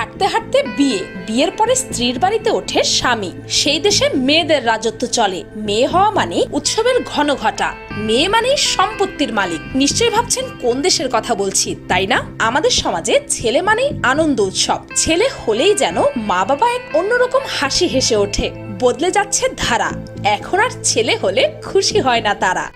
হাঁটতে হাঁটতে বিয়ে। বিয়ের পরে স্ত্রীর বাড়িতে ওঠে স্বামী। সেই দেশে মেয়েদের রাজত্ব চলে। মেয়ে হওয়া মানে উৎসবের ঘন ঘটা মেয়ে মানেই সম্পত্তির মালিক। নিশ্চয়ই ভাবছেন কোন দেশের কথা বলছি, তাই না? আমাদের সমাজে ছেলে মানেই আনন্দ উৎসব। ছেলে হলেই যেন মা বাবা এক অন্যরকম হাসি হেসে ওঠে। বদলে যাচ্ছে ধারা। এখন আর ছেলে হলে খুশি হয় না তারা।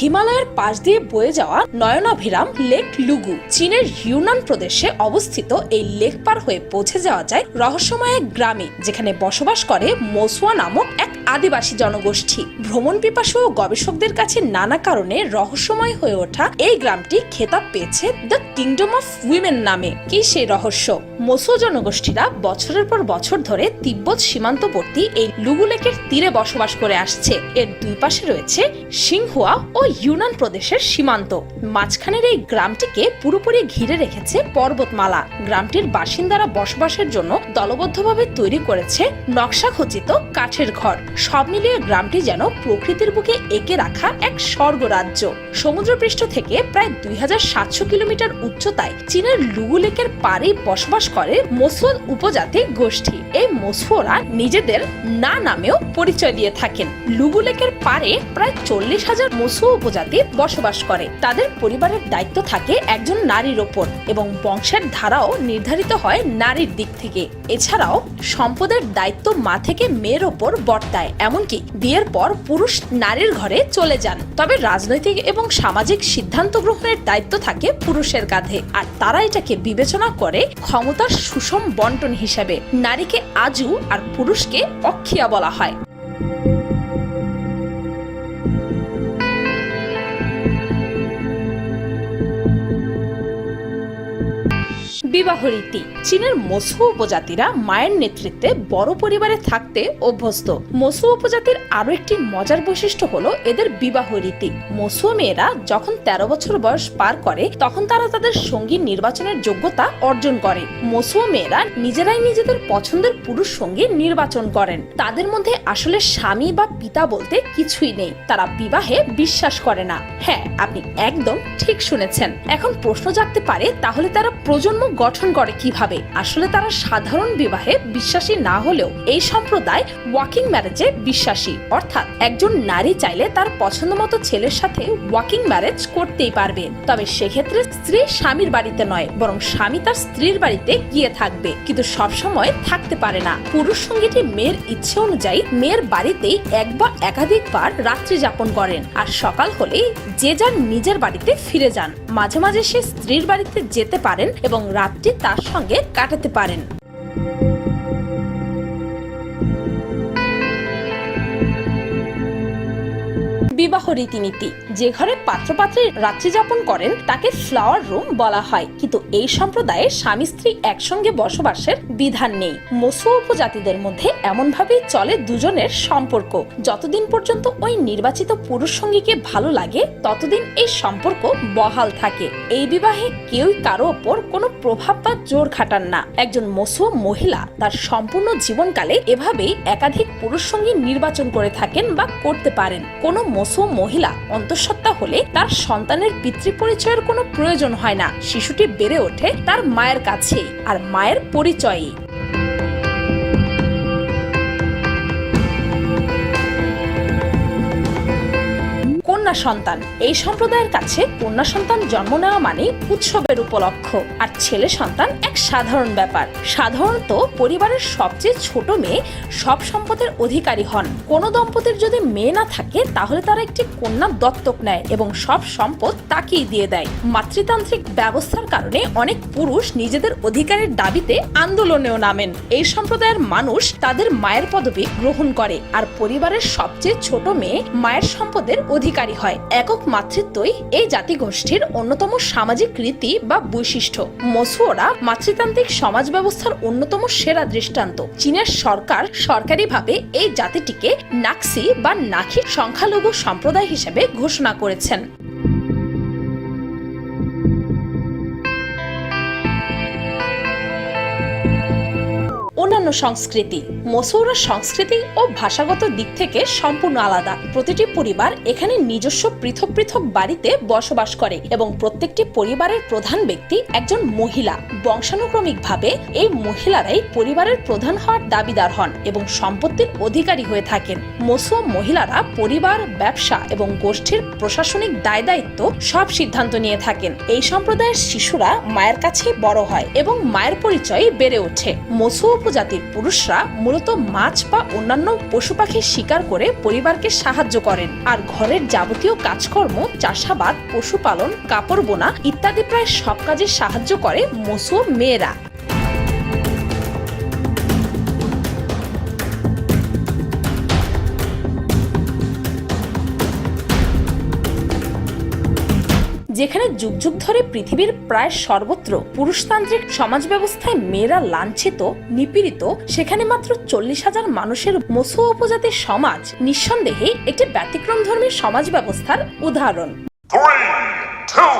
হিমালয়ের পাশ দিয়ে বয়ে যাওয়া নয়নাভিরাম লেক লুগু, চীনের হিউনান প্রদেশে অবস্থিত এই লেক পার হয়ে পৌঁছে যাওয়া যায় রহস্যময় এক গ্রামে, যেখানে বসবাস করে মসুয়া নামক এক আদিবাসী জনগোষ্ঠী। ভ্রমণ পিপাসু ও গবেষকদের কাছে নানা কারণে রহস্যময় হয়ে ওঠা এই গ্রামটি খেতাব পেয়েছে দ্য কিংডম অফ উইমেন নামে। কি সেই রহস্য? মোসো জনগোষ্ঠীরা বছরের পর বছর ধরে তিব্বত সীমান্তবর্তী এই লুগুলেকের তীরে বসবাস করে আসছে। এর দুই পাশে রয়েছে সিংহুয়া ও ইউনান প্রদেশের সীমান্ত। মাঝখানের এই গ্রামটিকে পুরোপুরি ঘিরে রেখেছে পর্বতমালা। গ্রামটির বাসিন্দারা বসবাসের জন্য দলবদ্ধভাবে তৈরি করেছে নকশা খচিত কাঠের ঘর। সব মিলিয়ে গ্রামটি যেন প্রকৃতির বুকে এঁকে রাখা এক স্বর্গরাজ্য। সমুদ্রপৃষ্ঠ থেকে প্রায় দুই হাজার সাতশো কিলোমিটার উচ্চতায় চীনের লুগু লেকের পাড়ে বসবাস করে মসুয়াদ উপজাতি গোষ্ঠী। এই মসুয়ারা নিজেদের না নামেও পরিচয় দিয়ে থাকেন। লুগু লেকের পাড়ে প্রায় চল্লিশ হাজার মসুয়া উপজাতি বসবাস করে। তাদের পরিবারের দায়িত্ব থাকে একজন নারীর ওপর এবং বংশের ধারাও নির্ধারিত হয় নারীর দিক থেকে। এছাড়াও সম্পদের দায়িত্ব মা থেকে মেয়ের ওপর বর্তায়। এমনকি বিয়ের পর পুরুষ নারীর ঘরে চলে যান। তবে রাজনৈতিক এবং সামাজিক সিদ্ধান্ত গ্রহণের দায়িত্ব থাকে পুরুষের কাঁধে। আর তারা এটাকে বিবেচনা করে ক্ষমতার সুষম বন্টন হিসাবে। নারীকে আজু আর পুরুষকে অক্ষিয়া বলা হয়। বিবাহ রীতি চীনের মসু উপজাতিরা মায়ের নেতৃত্বে বড় পরিবারে থাকতে অভ্যস্ত। মসু উপজাতির আরও একটি মজার বৈশিষ্ট্য হলো এদের বিবাহ রীতি মসুয়া মেয়েরা যখন তেরো বছর বয়স পার করে, তখন তারা তাদের সঙ্গী নির্বাচনের যোগ্যতা অর্জন করে। মসুয়া মেয়েরা নিজেরাই নিজেদের পছন্দের পুরুষ সঙ্গী নির্বাচন করেন। তাদের মধ্যে আসলে স্বামী বা পিতা বলতে কিছুই নেই। তারা বিবাহে বিশ্বাস করে না। হ্যাঁ আপনি একদম ঠিক শুনেছেন। এখন প্রশ্ন জাগতে পারে, তাহলে তারা প্রজন্ম গঠন করে কীভাবে? আসলে তারা সাধারণ বিবাহে বিশ্বাসী না হলেও এই সম্প্রদায় ওয়াকিং ম্যারেজে বিশ্বাসী। অর্থাৎ একজন নারী চাইলে তার পছন্দ মতো ছেলের সাথে ওয়াকিং ম্যারেজ করতেই পারবে। তবে সেক্ষেত্রে স্ত্রী স্বামীর বাড়িতে নয়, বরং স্বামী তার স্ত্রীর বাড়িতে গিয়ে থাকবে। কিন্তু সবসময় থাকতে পারে না। পুরুষ সঙ্গীটি মেয়ের ইচ্ছে অনুযায়ী মেয়ের বাড়িতেই এক বা একাধিকবার রাত্রি যাপন করেন। আর সকাল হলেই যে যার নিজের বাড়িতে ফিরে যান। মাঝে মাঝে সে স্ত্রীর বাড়িতে যেতে পারেন এবং রাতটি তার সঙ্গে কাটাতে পারেন। বিবাহ রীতিনীতি। যে ঘরে পাত্রপাত্রী রাত্রি যাপন করেন, তাকে ফ্লাওয়ার রুম বলা হয়। কিন্তু এই সম্প্রদায়ে স্বামী স্ত্রী একসঙ্গে বসবাসের বিধান নেই। মসু উপজাতিদের মধ্যে এমন ভাবেই চলে দুজনের সম্পর্ক। যতদিন পর্যন্ত ওই নির্বাচিত পুরুষ সঙ্গীকে ভালো লাগে, ততদিন এই সম্পর্ক বহাল থাকে। এই বিবাহে কেউই কারও ওপর কোনো প্রভাব বা জোর খাটান না। একজন মসু মহিলা তার সম্পূর্ণ জীবনকালে এভাবেই একাধিক পুরুষ সঙ্গী নির্বাচন করে থাকেন বা করতে পারেন। কোনো মসু মহিলা অন্তঃসত্ত্বা হলে তার সন্তানের পিতৃ পরিচয়ের কোনো প্রয়োজন হয় না। শিশুটি বেড়ে ওঠে তার মায়ের কাছেই আর মায়ের পরিচয়েই। কন্যা সন্তান। এই সম্প্রদায়ের কাছে কন্যা সন্তান জন্ম নেওয়া মানে উৎসবের উপলক্ষ। আর ছেলে সন্তান এক সাধারণ ব্যাপার। সাধারণত পরিবারের সবচেয়ে ছোট মেয়ে সব সম্পদের অধিকারী হন। কোনো দম্পতির যদি মেয়ে না থাকে, তাহলে তারা একটি কন্যা দত্তক নেয় এবং সব সম্পদ তাকেই দিয়ে দেয়। মাতৃতান্ত্রিক ব্যবস্থার কারণে অনেক পুরুষ নিজেদের অধিকারের দাবিতে আন্দোলনেও নামেন। এই সম্প্রদায়ের মানুষ তাদের মায়ের পদবি গ্রহণ করে। আর পরিবারের সবচেয়ে ছোট মেয়ে মায়ের সম্পদের অধিকারী হয়। একক মাতৃত্বই এই জাতিগোষ্ঠীর অন্যতম সামাজিক রীতি বা বৈশিষ্ট্য। মসুয়রা মাতৃতান্ত্রিক সমাজ ব্যবস্থার অন্যতম সেরা দৃষ্টান্ত। চীনের সরকার সরকারিভাবে এই জাতিটিকে নাক্সি বা নাখি সংখ্যালঘু সম্প্রদায় হিসেবে ঘোষণা করেছেন। অন্যান্য সংস্কৃতি, মসৌরা সংস্কৃতি ও ভাষাগত দিক থেকে সম্পূর্ণ আলাদা। প্রতিটি পরিবার এখানে নিজস্ব পৃথক পৃথক বাড়িতে বসবাস করে এবং প্রত্যেকটি পরিবারের প্রধান ব্যক্তি একজন মহিলা। বংশানুক্রমিকভাবে এই মহিলারাই পরিবারের প্রধান হওয়ার দাবিদার হন এবং সম্পত্তির অধিকারী হয়ে থাকেন। মসুয়া মহিলারা পরিবার, ব্যবসা এবং গোষ্ঠীর প্রশাসনিক দায় দায়িত্ব সব সিদ্ধান্ত নিয়ে থাকেন। এই সম্প্রদায়ের শিশুরা মায়ের কাছেই বড় হয় এবং মায়ের পরিচয়ে বেড়ে ওঠে। মসুয়া উপজাতির পুরুষরা মূলত মাছ বা অন্যান্য পশু পাখি শিকার করে পরিবারকে সাহায্য করেন। আর ঘরের যাবতীয় কাজকর্ম, চাষাবাদ, পশুপালন, কাপড় বোনা ইত্যাদি প্রায় সব কাজে সাহায্য করে মসুয় মেয়েরা। যেখানে যুগ যুগ ধরে পৃথিবীর প্রায় সর্বত্র পুরুষতান্ত্রিক সমাজ ব্যবস্থায় মেয়েরা লাঞ্ছিত নিপীড়িত সেখানে মাত্র চল্লিশ হাজার মানুষের মসু উপজাতির সমাজ নিঃসন্দেহে একটি ব্যতিক্রম ব্যতিক্রমধর্মী সমাজ ব্যবস্থার উদাহরণ। Three, two,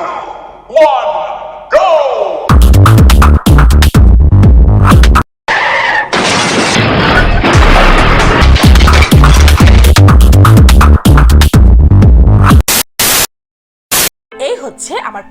one,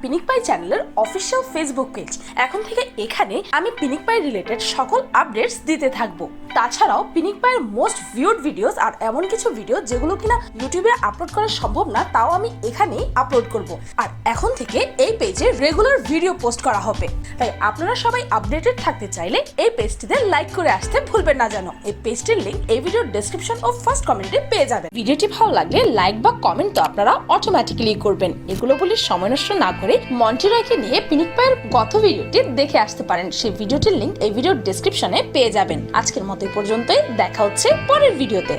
পিনিক পাই চ্যানেলের অফিসিয়াল ফেসবুক পেজ এখন থেকে এখানে আমি পিনিক পাই রিলেটেড সকল আপডেটস দিতে থাকব। তাছাড়াও পিনিক পাইয়ের মোস্ট ভিউড ভিডিওস আর এমন কিছু ভিডিও যেগুলো কিনা ইউটিউবে আপলোড করা সম্ভব না, তাও আমি এখানেই আপলোড করব। আর এখন থেকে এই পেজে রেগুলার ভিডিও পোস্ট করা হবে। তাই আপনারা সবাই আপডেটেড থাকতে চাইলে এই পেজটিতে লাইক করে আসতে ভুলবেন না যেন। এই পেজটির লিংক এই ভিডিওর ডেসক্রিপশন ও ফার্স্ট কমেন্টে পেয়ে যাবেন। ভিডিওটি ভালো লাগলে লাইক বা কমেন্ট তো আপনারা অটোমেটিক্যালি করবেন। এগুলো বলে সময় নষ্ট না করে মন্টিরয়কে নিয়ে পিনিক পায়ের গত ভিডিওটি দেখে আসতে পারেন। সেই ভিডিওটির লিঙ্ক এই ভিডিওর ডিসক্রিপশনে পেয়ে যাবেন। আজকের মতো পর্যন্তই। দেখা হচ্ছে পরের ভিডিওতে।